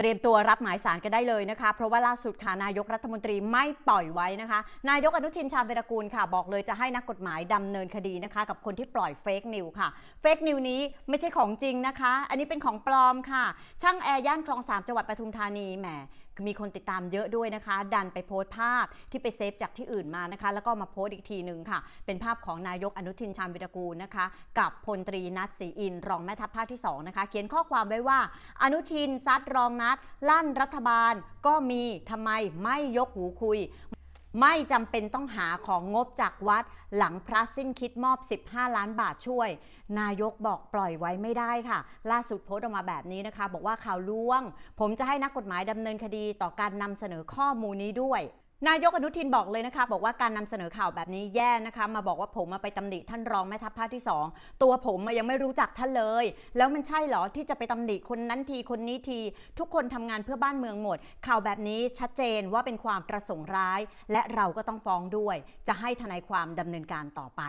เตรียมตัวรับหมายสารกันได้เลยนะคะ เพราะว่าล่าสุดค่ะนายกรัฐมนตรีไม่ปล่อยไว้นะคะ นายกอนุทินชาญวิรกูลค่ะ บอกเลยจะให้นักกฎหมายดำเนินคดีนะคะ กับคนที่ปล่อยเฟกนิวค่ะเฟกนิวนี้ไม่ใช่ของจริงนะคะ อันนี้เป็นของปลอมค่ะ ช่างแอร์ย่านคลองสามจังหวัดปทุมธานีแหมมีคนติดตามเยอะด้วยนะคะ ดันไปโพสต์ภาพที่ไปเซฟจากที่อื่นมานะคะ แล้วก็มาโพสต์อีกทีหนึ่งค่ะ เป็นภาพของนายกอนุทินชาญวิรกูลนะคะ กับพลตรีนัทศรีอิน รองแม่ทัพภาคที่ 2 นะคะ เขียนข้อความไว้ว่า อนุทินซัดรองนัดลั่นรัฐบาลก็มีทำไมไม่ยกหูคุย ไม่จำเป็นต้องหาของงบจากวัด หลังพระสิ้นคิดมอบ 15 ล้านบาทช่วย นายกบอกปล่อยไว้ไม่ได้ค่ะ ล่าสุดโพสต์ออกมาแบบนี้นะคะ บอกว่าข่าวล่วง ผมจะให้นักกฎหมายดำเนินคดีต่อการนำเสนอข้อมูลนี้ด้วย นายกอนุทินบอกเลยนะคะ บอกว่าการนำเสนอข่าวแบบนี้แย่นะคะ มาบอกว่าผมมาไปตำหนิท่านรองแม่ทัพภาคที่ 2 ตัวผมยังไม่รู้จักท่านเลย แล้วมันใช่เหรอที่จะไปตำหนิคนนั้นทีคนนี้ที ทุกคนทำงานเพื่อบ้านเมืองหมด ข่าวแบบนี้ชัดเจนว่าเป็นความประสงค์ร้าย และเราก็ต้องฟ้องด้วย จะให้ทนายความดำเนินการต่อไป